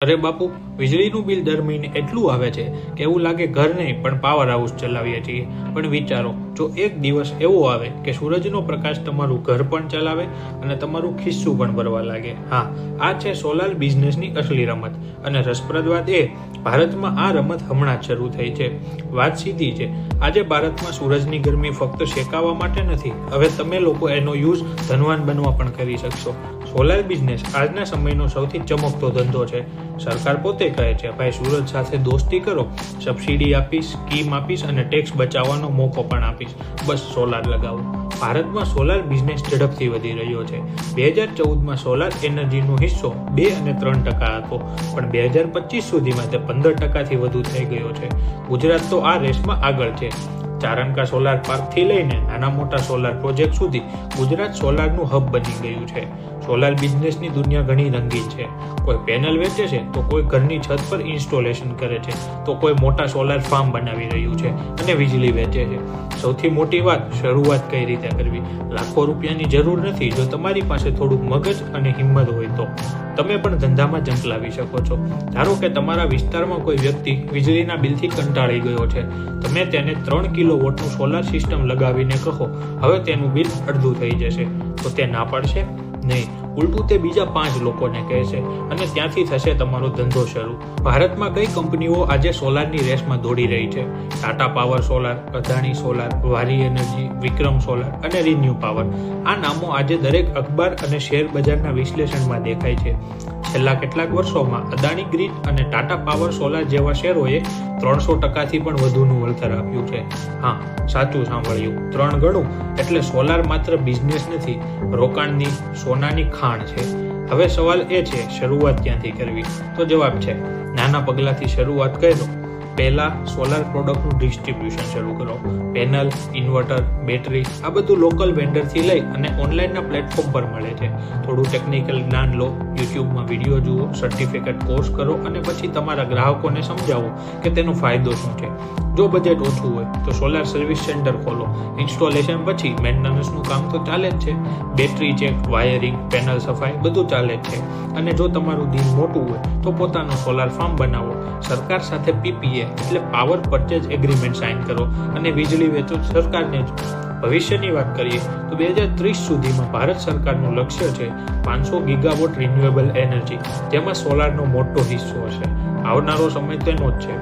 અરે બાપુ, વીજળીનું બિલ દર મહિને એટલું આવે છે કે એવું લાગે ઘર નહીં, પણ પાવર હાઉસ ચલાવીએ છીએ. પણ વિચારો જો એક દિવસ એવો આવે કે સૂરજનો પ્રકાશ તમારું ઘર પણ ચલાવે અને તમારું ખિસ્સું પણ ભરવા લાગે. હા, આ છે સોલાર બિઝનેસની અસલી રમત. અને રસપ્રદ વાત એ, ભારતમાં આ રમત હમણાં જ શરૂ થઈ છે. વાત સીધી છે. આજે ભારતમાં સૂરજની ગરમી ફક્ત શેકાવા માટે નથી. હવે તમે લોકો એનો યુઝ ધનવાન બનવા પણ કરી શકશો. સોલાર બિઝનેસ આજના સમયનો સૌથી ચમકતો ધંધો છે. સરકાર પોતે કહે છે, ભાઈ સુરત સાથે દોસ્તી કરો. સબસિડી આપીશ, સ્કીમ આપીશ અને ટેક્સ બચાવવાનો મોકો પણ આપીશ. બસ સોલાર લગાવો. ભારતમાં સોલાર બિઝનેસ ઝડપથી વધી રહ્યો છે. બે હજાર ચૌદમાં સોલાર એનર્જીનો હિસ્સો બે અને ત્રણ ટકા હતો, પણ બે હજાર પચીસ સુધીમાં તે પંદર ટકાથી વધુ થઈ ગયો છે. ગુજરાત તો આ રેસમાં આગળ છે. ચારણકા સોલાર પાર્કથી લઈને નાના મોટા સોલાર પ્રોજેક્ટ સુધી ગુજરાત સોલારનું હબ બની ગયું છે. સોલાર બિઝનેસની દુનિયા ઘણી રંગીન છે. કોઈ પેનલ વેચે છે, તો કોઈ ઘરની છત પર ઇન્સ્ટોલેશન કરે છે, તો કોઈ મોટા સોલાર ફાર્મ બનાવી રહ્યું છે અને વીજળી વેચે છે. સૌથી મોટી વાત, શરૂઆત કઈ રીતે કરવી? લાખો રૂપિયાની જરૂર નથી, જો તમારી પાસે થોડુંક મગજ અને હિંમત હોય તો. તમે પણ ધંધામાં જંપલાવી શકો છો. ધારો કે તમારા વિસ્તારમાં કોઈ વ્યક્તિ વીજળીના બિલથી કંટાળી ગયો છે. તમે તેને ત્રણ કિલો વોટનું સોલાર સિસ્ટમ લગાવીને કહો, હવે તેનું બિલ અડધું થઈ જશે. તો તે ના પાડશે? નહીં, ઉલટું તે બીજા પાંચ લોકોને કહેશે અને ત્યાંથી થશે તમારો ધંધો શરૂ. ભારતમાં કઈ કંપનીઓ આજે સોલારની રેસમાં દોડી રહી છે? Tata power solar, Adani solar, Waaree energy, Vikram solar અને રિન્યુ પાવર. આ નામો આજે દરેક અખબાર અને શેર બજારના વિશ્લેષણમાં દેખાય છે. છેલ્લા કેટલાક વર્ષોમાં અદાણી ગ્રીન અને ટાટા પાવર સોલાર જેવા શેરોએ ત્રણસો ટકાથી પણ વધુનું વળતર આપ્યું છે. હા, સાચું સાંભળ્યું. ત્રણ ગણું. એટલે સોલાર માત્ર બિઝનેસ નથી, રોકાણની સોનાની ખાણ છે? હવે સવાલ એ છે, શરૂઆત ક્યાંથી કરવી? તો જવાબ છે, નાના પગલાંથી શરૂઆત કરો પહેલાં સોલાર પ્રોડક્ટનું ડિસ્ટ્રીબ્યુશન શરૂ કરો. પેનલ ઇન્વર્ટર બેટરી આ બધું લોકલ વેન્ડરથી લઈ અને ઓનલાઈનના પ્લેટફોર્મ પર મળે છે. થોડું ટેકનિકલ જ્ઞાન લો યુટ્યુબમાં વીડિયો જુઓ સર્ટિફિકેટ કોર્સ કરો અને પછી તમારા ગ્રાહકોને સમજાવો કે તેનો ફાયદો શું છે. જો બજેટ ઓછું હોય, તો સોલાર સર્વિસ સેન્ટર ખોલો. ઇન્સ્ટોલેશન પછી મેન્ટેનન્સનું કામ તો ચાલે જ છે. બેટરી ચેક વાયરિંગ પેનલ સફાઈ બધું ચાલે જ છે. અને જો તમારું દિન મોટું હોય, તો પોતાનું સોલાર ફાર્મ બનાવો. સરકાર સાથે પીપીએ એટલે પાવર પરચેજ એગ્રીમેન્ટ સાઇન કરો. અને વીજળી વેચો સરકારને જ. ભવિષ્યની વાત કરીએ, તો બે હજાર ત્રીસ સુધીમાં ભારત સરકારનું લક્ષ્ય છે પાંચસો ગીગાવોટ રિન્યુએબલ એનર્જી, જેમાં સોલારનો મોટો હિસ્સો હશે. આવનારો સમય તેનો જ છે.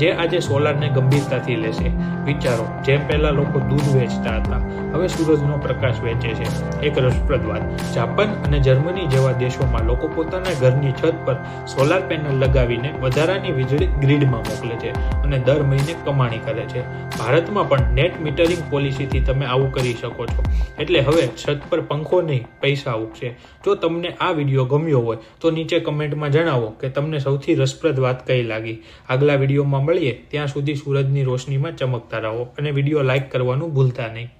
જે આજે સોલારને ગંભીરતાથી લેશે. વિચારો, જેમ પહેલા લોકો દૂધ વેચતા હતા, હવે સૂરજનો પ્રકાશ વેચે છે. એક રસપ્રદ વાત, જાપાન અને જર્મની જેવા દેશોમાં લોકો પોતાના ઘરની છત પર સોલાર પેનલ લગાવીને વધારાની વીજળી ગ્રીડમાં મોકલે છે અને દર મહિને કમાણી કરે છે. ભારતમાં પણ નેટ મીટરિંગ પોલિસીથી તમે આવું કરી શકો છો. એટલે હવે છત પર પંખો નહીં, પૈસા ઉગશે. જો તમને આ વીડિયો ગમ્યો હોય, તો નીચે કમેન્ટમાં જણાવો કે તમને સૌથી રસપ્રદ વાત કઈ લાગી. આગલા વિડીયોમાં મળીએ, ત્યાં સુધી સૂરજની રોશનીમાં ચમકતા રહો અને વીડિયો લાઇક કરવાનું ભૂલતા નહીં.